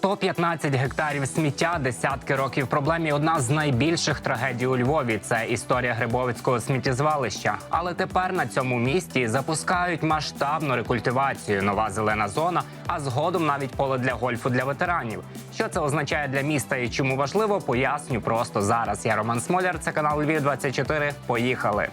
115 гектарів сміття, десятки років проблем одна з найбільших трагедій у Львові. Це історія Грибовицького сміттєзвалища. Але тепер на цьому місті запускають масштабну рекультивацію, нова зелена зона, а згодом навіть поле для гольфу для ветеранів. Що це означає для міста і чому важливо, поясню просто зараз. Я Роман Смоляр, це канал Львів 24 Поїхали.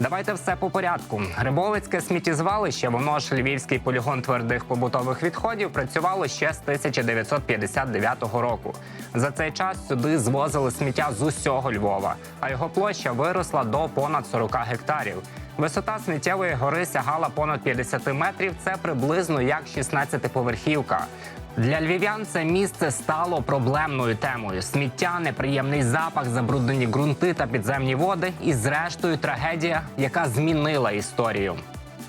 Давайте все по порядку. Грибовицьке сміттєзвалище, воно ж львівський полігон твердих побутових відходів, працювало ще з 1959 року. За цей час сюди звозили сміття з усього Львова, а його площа виросла до понад 40 гектарів. Висота сміттєвої гори сягала понад 50 метрів. Це приблизно як 16-поверхівка. Для львів'ян це місце стало проблемною темою. Сміття, неприємний запах, забруднені ґрунти та підземні води, і зрештою трагедія, яка змінила історію.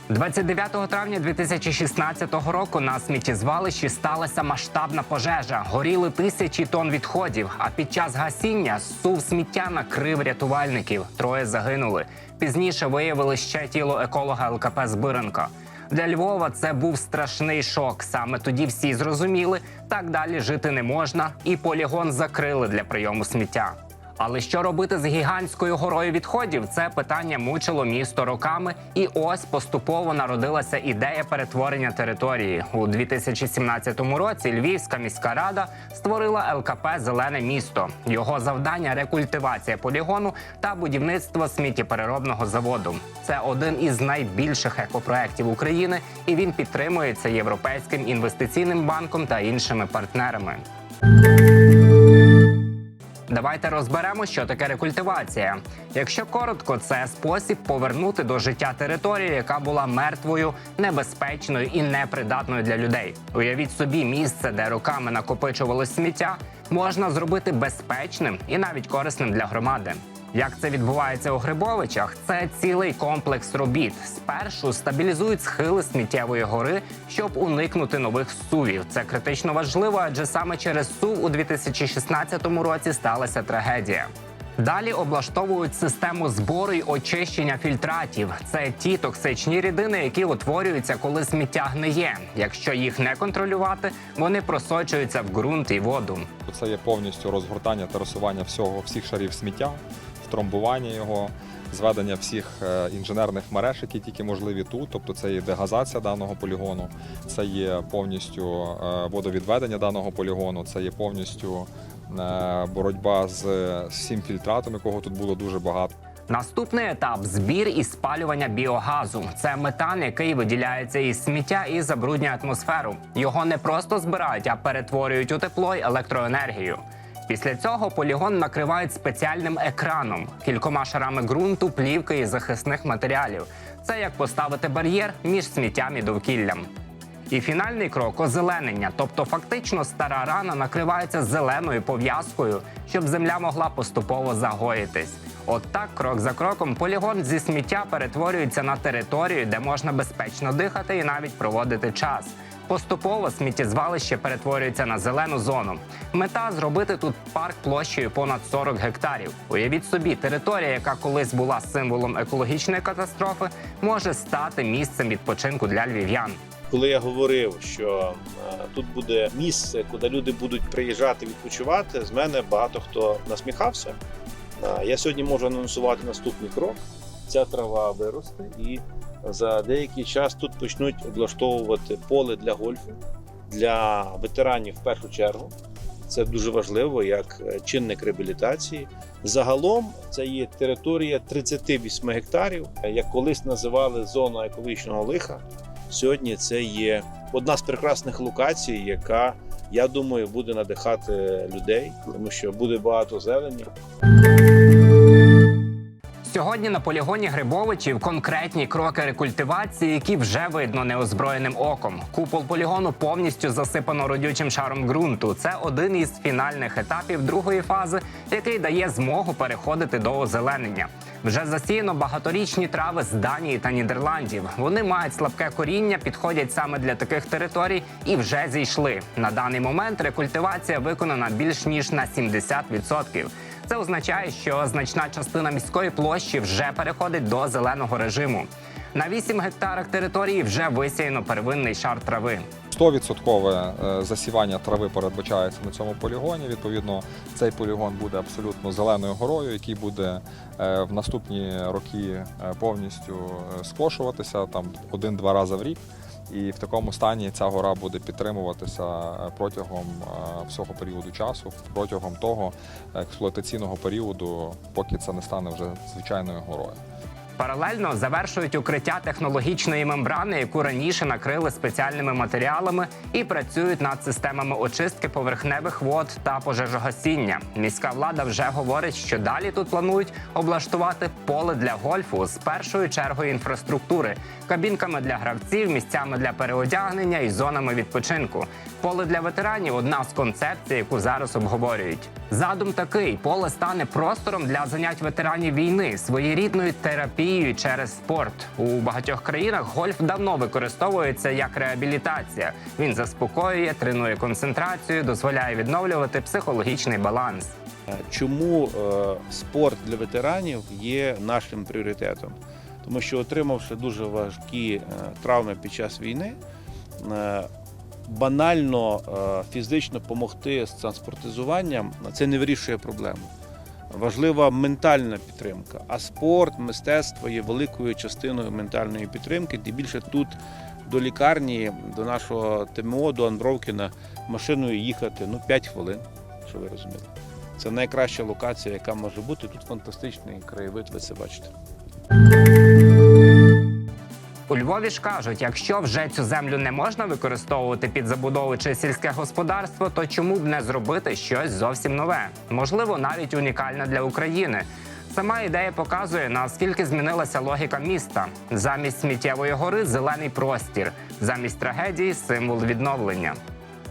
29 травня 2016 року на сміттєзвалищі сталася масштабна пожежа. Горіли тисячі тонн відходів. А під час гасіння сув сміття накрив рятувальників. Троє загинули. Пізніше виявили ще тіло еколога ЛКП Збиренка. Для Львова це був страшний шок. Саме тоді всі зрозуміли, так далі жити не можна, і полігон закрили для прийому сміття. Але що робити з гігантською горою відходів? Це питання мучило місто роками, і ось поступово народилася ідея перетворення території. У 2017 році Львівська міська рада створила ЛКП Зелене місто. Його завдання рекультивація полігону та будівництво сміттєпереробного заводу. Це один із найбільших екопроєктів України, і він підтримується Європейським інвестиційним банком та іншими партнерами. Давайте розберемо, що таке рекультивація. Якщо коротко, це спосіб повернути до життя територію, яка була мертвою, небезпечною і непридатною для людей. Уявіть собі місце, де роками накопичувалось сміття, можна зробити безпечним і навіть корисним для громади. Як це відбувається у Грибовичах? Це цілий комплекс робіт. Спершу стабілізують схили сміттєвої гори, щоб уникнути нових сувів. Це критично важливо, адже саме через сув у 2016 році сталася трагедія. Далі облаштовують систему збору й очищення фільтратів. Це ті токсичні рідини, які утворюються, коли сміття гниє. Якщо їх не контролювати, вони просочуються в ґрунт і воду. Це є повністю розгортання та розсування всього всіх шарів сміття, втромбування його, зведення всіх е, інженерних мереж, які тільки можливі тут. Тобто це є дегазація даного полігону, це є повністю е, водовідведення даного полігону, це є повністю е, боротьба з всім фільтратом, якого тут було дуже багато. Наступний етап збір і спалювання біогазу. Це метан, який виділяється із сміття і забруднює атмосферу. Його не просто збирають, а перетворюють у тепло й електроенергію. Після цього полігон накривають спеціальним екраном, кількома шарами ґрунту, плівки і захисних матеріалів. Це як поставити бар'єр між сміттям і довкіллям. І фінальний крок озеленення, тобто фактично стара рана накривається зеленою пов'язкою, щоб земля могла поступово загоїтись. От так, крок за кроком, полігон зі сміття перетворюється на територію, де можна безпечно дихати і навіть проводити час. Поступово сміттєзвалище перетворюється на зелену зону. Мета зробити тут парк площею понад 40 гектарів. Уявіть собі, територія, яка колись була символом екологічної катастрофи, може стати місцем відпочинку для львів'ян. Коли я говорив, що е, тут буде місце, куди люди будуть приїжджати відпочивати, з мене багато хто насміхався. Е, Я сьогодні можу анонсувати наступний крок. Ця трава виросте, і за деякий час тут почнуть облаштовувати поле для гольфу для ветеранів в першу чергу. Це дуже важливо як е, чинник реабілітації. Загалом це є територія 38 гектарів, е, як колись називали зона екологічного лиха. Сьогодні це є одна з прекрасних локацій, яка, я думаю, буде надихати людей, тому що буде багато зелені. Сьогодні на полігоні Грибовичів конкретні кроки рекультивації, які вже видно неозброєним оком. Купол полігону повністю засипано родючим шаром ґрунту. Це один із фінальних етапів другої фази, який дає змогу переходити до озеленення. Вже засіяно багаторічні трави з Данії та Нідерландів. Вони мають слабке коріння, підходять саме для таких територій і вже зійшли. На даний момент рекультивація виконана більш ніж на 70%. Це означає, що значна частина міської площі вже переходить до зеленого режиму. На 8 гектарах території вже висіяно первинний шар трави. 100% е, засівання трави передбачається на цьому полігоні. Відповідно, цей полігон буде абсолютно зеленою горою, який буде е, в наступні роки е, повністю скошуватися там один-два рази в рік. І в такому стані ця гора буде підтримуватися е, протягом е, всього періоду часу, протягом того експлуатаційного періоду, поки це не стане вже звичайною горою. Паралельно завершують укриття технологічної мембрани, яку раніше накрили спеціальними матеріалами, і працюють над системами очистки поверхневих вод та пожежогасіння. Міська влада вже говорить, що далі тут планують облаштувати поле для гольфу з першою чергою інфраструктури, кабінками для гравців, місцями для переодягнення і зонами відпочинку. Поле для ветеранів одна з концепцій, яку зараз обговорюють. Задум такий: поле стане простором для занять ветеранів війни, своєрідною терапією через спорт. У багатьох країнах гольф давно використовується як реабілітація. Він заспокоює, тренує концентрацію, дозволяє відновлювати психологічний баланс. Чому е, спорт для ветеранів є нашим пріоритетом? Тому що отримавши дуже важкі е, травми під час війни, е, банально фізично допомогти з транспортизуванням це не вирішує проблему. Важлива ментальна підтримка, а спорт, мистецтво є великою частиною ментальної підтримки. Тим більше тут до лікарні, до нашого ТМО, до Андровкіна машиною їхати ну 5 хвилин, що ви розуміли. Це найкраща локація, яка може бути. Тут фантастичний краєвид, ви це бачите. У Львові ж кажуть, якщо вже цю землю не можна використовувати під забудову чи сільське господарство, то чому б не зробити щось зовсім нове? Можливо, навіть унікальне для України. Сама ідея показує, наскільки змінилася логіка міста. Замість сміттєвої гори зелений простір, замість трагедії символ відновлення.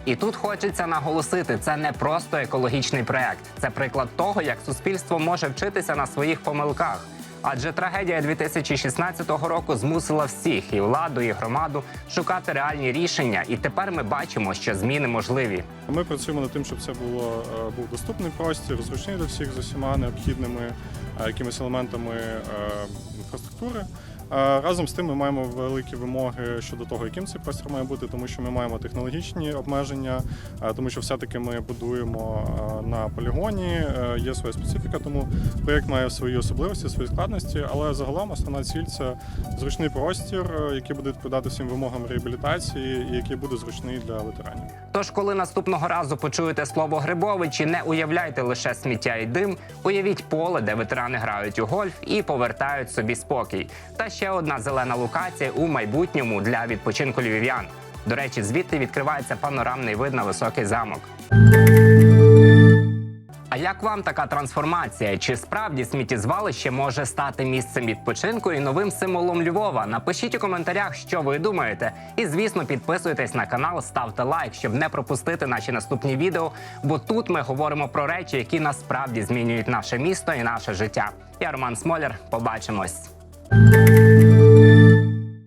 І тут хочеться наголосити, це не просто екологічний проект, це приклад того, як суспільство може вчитися на своїх помилках. Адже трагедія 2016 року змусила всіх і владу, і громаду шукати реальні рішення. І тепер ми бачимо, що зміни можливі. Ми працюємо над тим, щоб це було е, був доступний простір, зручний для всіх з усіма необхідними е, якимись елементами е, інфраструктури. Разом з тим ми маємо великі вимоги щодо того, яким цей простір має бути, тому що ми маємо технологічні обмеження, тому що все-таки ми будуємо на полігоні, е, є своя специфіка, тому проєкт має свої особливості, свої складності, але загалом основна ціль це зручний простір, е, який буде відповідати всім вимогам реабілітації і який буде зручний для ветеранів. Тож, коли наступного разу почуєте слово Грибовичі, не уявляйте лише сміття і дим, уявіть поле, де ветерани грають у гольф і повертають собі спокій. Та ще одна зелена локація у майбутньому для відпочинку львів'ян. До речі, звідти відкривається панорамний вид на високий замок. А як вам така трансформація? Чи справді сміттєзвалище може стати місцем відпочинку і новим символом Львова? Напишіть у коментарях, що ви думаєте. І звісно, підписуйтесь на канал, ставте лайк, щоб не пропустити наші наступні відео. Бо тут ми говоримо про речі, які насправді змінюють наше місто і наше життя. Я Роман Смоляр. Побачимось.